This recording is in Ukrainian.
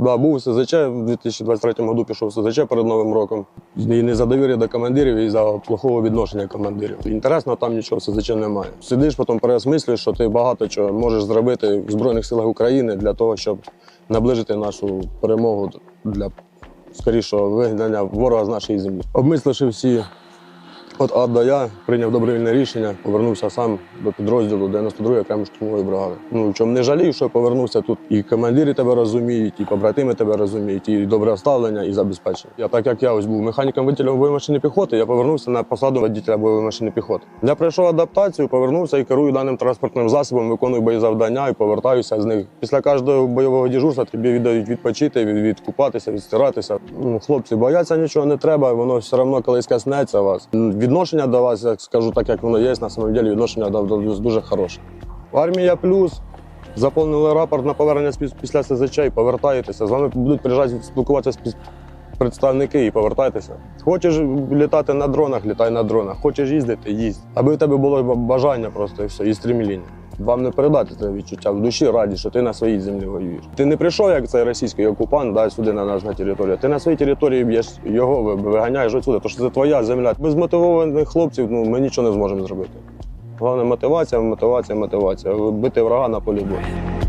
Да, був у СЗЧ в 2023 году пішов СЗЧ перед Новим роком. І не за довір'я до командирів, і за плохого відношення командирів. Інтересно, там нічого в СЗЧ немає. Сидиш, потім переосмислюєш, що ти багато чого можеш зробити в Збройних силах України для того, щоб наближити нашу перемогу для скорішого вигнання ворога з нашої землі. Обмисливши всі От А до Я прийняв добровільне рішення, повернувся сам до підрозділу 92-ї окремої штурмової бригади. Ну чому не жалію, що я повернувся тут. І командири тебе розуміють, і побратими тебе розуміють, і добре ставлення, і забезпечення. Я так як я ось був механіком водителем бойової машини піхоти, я повернувся на посаду водителя бойової машини піхоти. Я пройшов адаптацію, повернувся і керую даним транспортним засобом, виконую боєзавдання і повертаюся з них. Після кожного бойового діжурства тобі віддають відпочити, від, відкупатися, відстиратися. Ну, хлопці, бояться нічого не треба, воно все одно колись коснеться вас. Відношення до вас, я скажу так, як воно є, на самом деле відношення до, вас дуже хороше. Армія плюс. Заповнили рапорт на повернення після СЗЧ повертаєтеся. З вами будуть приїжджати спілкуватися спі- представники і повертайтеся. Хочеш літати на дронах, літай на дронах. Хочеш їздити, їздь. Аби в тебе було бажання просто і все, і стремління. Вам не передати це відчуття в душі раді, що ти на своїй землі воюєш. Ти не прийшов, як цей російський окупант, да, сюди на нас на територію. Ти на своїй території б'єш його, виганяєш отсюди, тому що це твоя земля. Без мотивованих хлопців ну, ми нічого не зможемо зробити. Головне мотивація, мотивація, мотивація. Бити врага на полі бою.